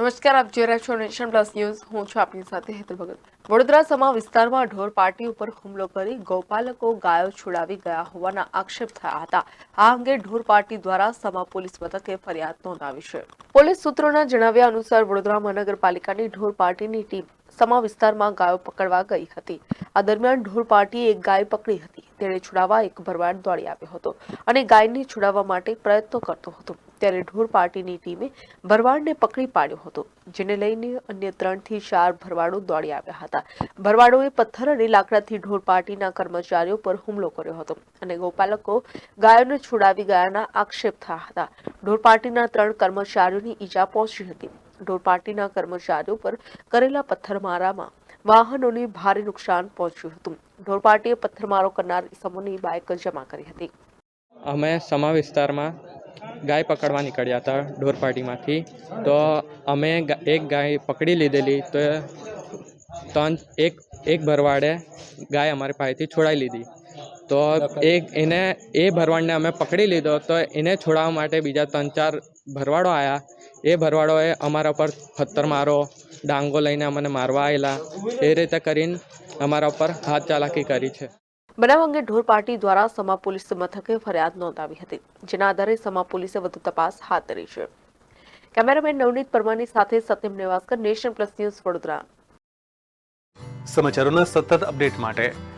નમસ્કાર, આપ જોઈ રહ્યા છો નેશન પ્લસ ન્યૂઝ. હું છું આપની સાથે હેતલ ભગત. વડોદરા સમા વિસ્તારમાં ઢોર પાર્ટી ઉપર હુમલો કરી ગૌપાલકો ગાયો છોડાવી ગયા હોવાના આક્ષેપ થયા હતા. આ અંગે ઢોર પાર્ટી દ્વારા સમા પોલીસ મથકે ફરિયાદ નોંધાવી છે. પોલીસ સૂત્રોના જણાવ્યા અનુસાર વડોદરા મહાનગરપાલિકાની ઢોર પાર્ટીની ટીમ સમા વિસ્તારમાં ગાયો પકડવા ગઈ હતી. આ દરમિયાન ઢોર પાર્ટીએ એક ગાય પકડી હતી. તેણે છુડાવવા એક ભરવાડ દોડી આવ્યો હતો અને ગાયને છુડાવવા માટે પ્રયત્નો કરતો હતો. ત્યારે ઢોર પાર્ટીની ટીમે ભરવાડને પકડી પાડ્યો હતો, જેને લઈને અન્ય ત્રણથી ચાર ભરવાડો દોડી આવ્યા હતા. ભરવાડોએ પથ્થર અને લાકડાથી ઢોર પાર્ટીના કર્મચારીઓ પર હુમલો કર્યો હતો અને ગોપાલકો ગાયોને છોડાવી ગયાના આક્ષેપ થયા હતા. ઢોર પાર્ટીના ત્રણ કર્મચારીઓની ઈજા પહોંચી હતી. ઢોર પાર્ટીના કર્મચારીઓ પર કરેલા પથ્થરમારામાં વાહનોને ભારે નુકસાન પહોંચ્યું હતું. ઢોર પાર્ટીએ પથ્થરમારો કરનાર ઇસમોની બાઇક જમા કરી હતી. અમે સમા વિસ્તારમાં ગાય પકડવા નીકળ્યા હતા ઢોર પાર્ટીમાંથી. તો અમે એક ગાય પકડી લીધેલી તો ત્રણ, એક એક ભરવાડે ગાય અમારી પાસેથી છોડાવી લીધી. તો એક એને એ ભરવાડને અમે પકડી લીધો. તો એને છોડાવવા માટે બીજા ત્રણ ચાર ભરવાડો આવ્યા એ ભરવાડોએ અમારા પર પથ્થર મારો ડાંગો લઈને અમને મારવા આવેલા એ રીતે કરીને અમારા ઉપર હાથ ચાલાકી કરી છે. બનાવ અંગે ઢોર પાર્ટી દ્વારા સમા પોલીસ મથકે ફરિયાદ નોંધાવી હતી જેના આધારે સમા પોલીસે વધુ તપાસ હાથ ધરી છે. કેમેરામેન નવનીત પરમાની સાથે Satyam Nevaskar nation plus news Vadodara. સમાચારોના સતત અપડેટ માટે